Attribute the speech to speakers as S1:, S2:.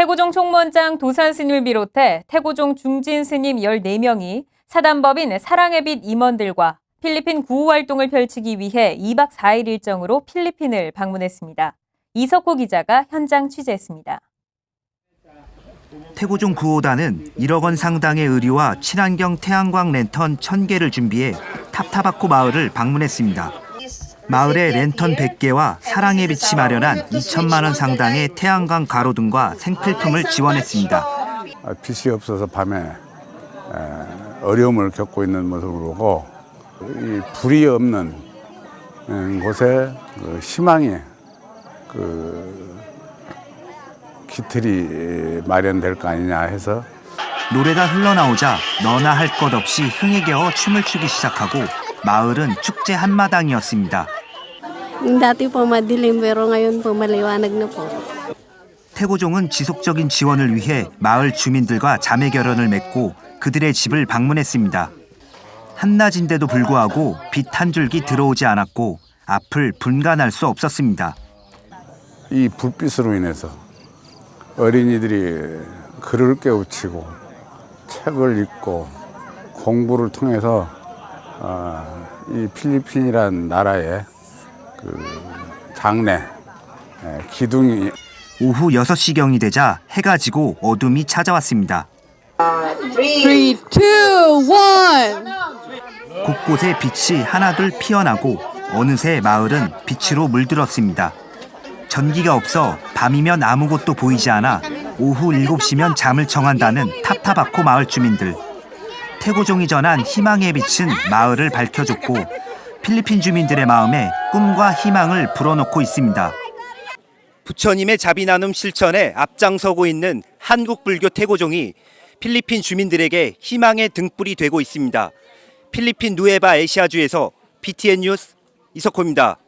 S1: 태고종 총무원장 도산 스님을 비롯해 태고종 중진 스님 14명이 사단법인 사랑의 빛 임원들과 필리핀 구호 활동을 펼치기 위해 2박 4일 일정으로 필리핀을 방문했습니다. 이석호 기자가 현장 취재했습니다.
S2: 태고종 구호단은 1억 원 상당의 의류와 친환경 태양광 랜턴 1000개를 준비해 탑타바코 마을을 방문했습니다. 마을에 랜턴 100개와 사랑의 빛이 마련한 2천만 원 상당의 태양광 가로등과 생필품을 지원했습니다.
S3: 아, 빛이 없어서 밤에 에, 어려움을 겪고 있는 모습을 보고 이 불이 없는 음, 곳에 그 희망의 그 기틀이 마련될 거 아니냐 해서
S2: 노래가 흘러나오자 너나 할 것 없이 흥에 겨워 춤을 추기 시작하고 마을은 축제 한마당이었습니다.
S4: Dati po madilim pero ngayon po maliwanag na po.
S2: 태고종은 지속적인 지원을 위해 마을 주민들과 자매 결연을 맺고 그들의 집을 방문했습니다. 한낮인데도 불구하고 빛 한 줄기 들어오지 않았고 앞을 분간할 수 없었습니다.
S3: 이 불빛으로 인해서 어린이들이 글을 깨우치고 책을 읽고 공부를 통해서 아, 이 필리핀이란 나라의 그 장래 에, 기둥이
S2: 오후 6시경이 되자 해가 지고 어둠이 찾아왔습니다.
S5: Three, two, one.
S2: 곳곳에 빛이 하나둘 피어나고 어느새 마을은 빛으로 물들었습니다. 전기가 없어 밤이면 아무것도 보이지 않아 오후 7시면 잠을 청한다는 탑타바코 마을 주민들. 태고종이 전한 희망의 빛은 마을을 밝혀줬고 필리핀 주민들의 마음에 꿈과 희망을 불어넣고 있습니다. 부처님의 자비 나눔 실천에 앞장서고 있는 한국 불교 태고종이 필리핀 주민들에게 희망의 등불이 되고 있습니다. 필리핀 누에바 에시아주에서 BTN 뉴스 이석호입니다.